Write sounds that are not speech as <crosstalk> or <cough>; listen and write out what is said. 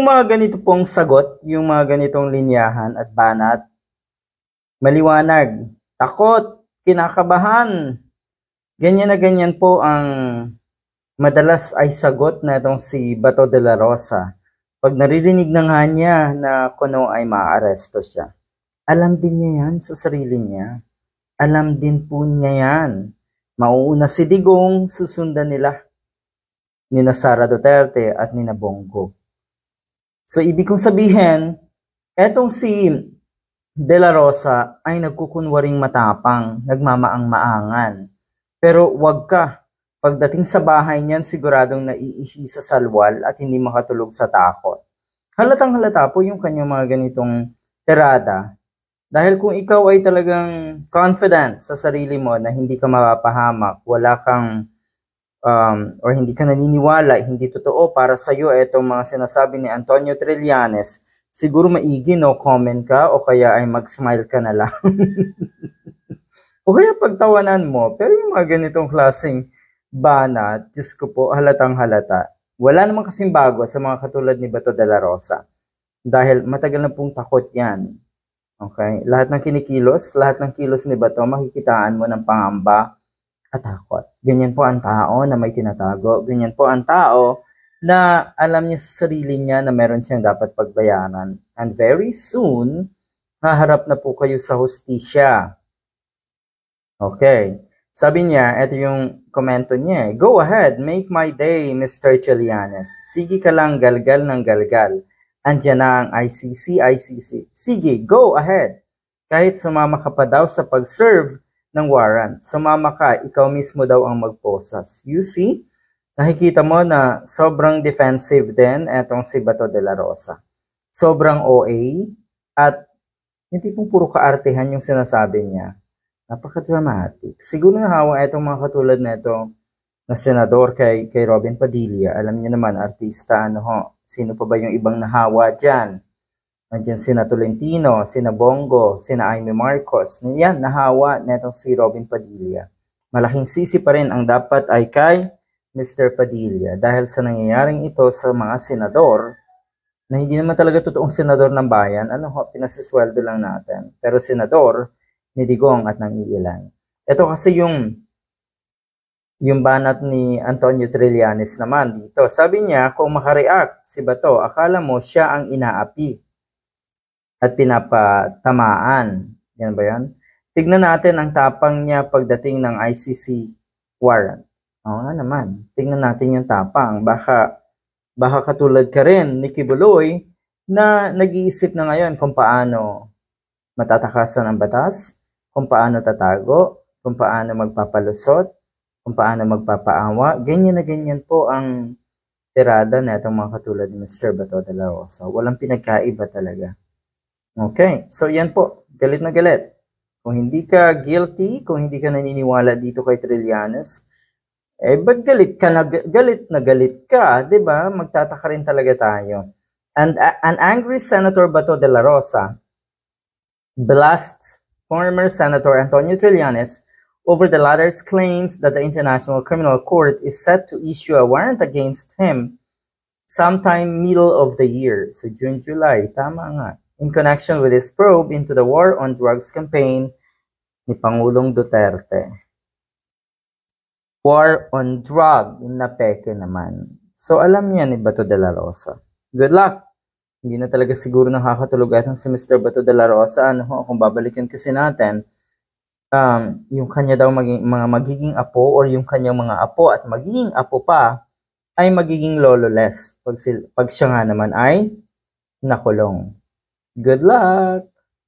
Yung mga ganito pong sagot, yung mga ganitong linyahan at banat, maliwanag, takot, kinakabahan. Ganyan na ganyan po ang madalas ay sagot na itong si Bato de la Rosa. Pag naririnig na nga niya na kuno ay maaaresto siya. Alam din niya yan sa sarili niya. Alam din po niya yan. Mauuna si Digong, susundan nila ni Sara Duterte at ni na Bongo. So, ibig kong sabihin, etong si De La Rosa ay nagkukunwaring matapang, nagmamaang-maangan. Pero wag ka. Pagdating sa bahay niyan, siguradong naiihi sa salwal at hindi makatulog sa takot. Halatang halata po yung kanyang mga ganitong tirada. Dahil kung ikaw ay talagang confident sa sarili mo na hindi ka mapapahamak, wala kang um, or hindi ka naniniwala, hindi totoo para sa iyo itong mga sinasabi ni Antonio Trillanes, siguro maigi no comment ka o kaya ay mag-smile ka na lang. <laughs> o kaya pagtawanan mo, pero yung mga ganitong klaseng banat, Diyos ko po, halatang halata. Wala namang kasing bago sa mga katulad ni Bato de la Rosa. Dahil matagal na pong takot yan. Okay? Lahat ng kinikilos, lahat ng kilos ni Bato, makikitaan mo ng pangamba at takot. Ganyan po ang tao na may tinatago. Ganyan po ang tao na alam niya sa sarili niya na meron siyang dapat pagbayaran. And very soon, haharap na po kayo sa hustisya. Okay. Sabi niya, ito yung komento niya. eh, Go ahead, make my day, Mr. Chilianes. Sige ka lang galgal ng galgal. Andiyan na ang ICC, ICC. Sige, go ahead. Kahit sumama ka pa daw sa pag-serve ng warrant. Sumama ka, ikaw mismo daw ang magposas. You see? Nakikita mo na sobrang defensive din etong si Bato de la Rosa. Sobrang OA at hindi pong puro kaartehan yung sinasabi niya. Napaka-dramatic. Siguro nahawa itong mga katulad na ito na senador kay, kay Robin Padilla. Alam niyo naman, artista, ano ho, sino pa ba yung ibang nahawa dyan? Nandiyan sina Tolentino, sina Bongo, sina Amy Marcos. Yan, nahawa netong si Robin Padilla. Malaking sisi pa rin ang dapat ay kay Mr. Padilla dahil sa nangyayaring ito sa mga senador na hindi naman talaga totoong senador ng bayan, ano ho, pinasisweldo lang natin. Pero senador ni Digong at ng iilan. Ito kasi yung yung banat ni Antonio Trillanes naman dito. Sabi niya, kung makareact si Bato, akala mo siya ang inaapi at pinapatamaan. Yan ba yan? Tignan natin ang tapang niya pagdating ng ICC warrant. Oo nga naman. Tignan natin yung tapang. Baka, baka katulad ka rin ni Kibuloy na nag-iisip na ngayon kung paano matatakasan ang batas, kung paano tatago, kung paano magpapalusot, kung paano magpapaawa. Ganyan na ganyan po ang tirada na itong mga katulad ni Mr. Bato de la Rosa. Walang pinagkaiba talaga. Okay, so yan po, galit na galit. Kung hindi ka guilty, kung hindi ka naniniwala dito kay Trillanes, eh, ba't galit ka na, galit na galit ka, di ba? Magtataka rin talaga tayo. And uh, an angry Senator Bato de la Rosa blasts former Senator Antonio Trillanes over the latter's claims that the International Criminal Court is set to issue a warrant against him sometime middle of the year. So June, July, tama nga. In connection with his probe into the war on drugs campaign ni Pangulong Duterte. War on drug na peke naman. So alam niya ni Bato de la Rosa. Good luck! Hindi na talaga siguro nakakatulog atong si Mr. Bato de la Rosa. Ano ho, kung babalikan kasi natin, um, yung kanya daw maging, mga magiging apo or yung kanyang mga apo at magiging apo pa ay magiging lololess pag, sil- pag siya nga naman ay nakulong. Good luck!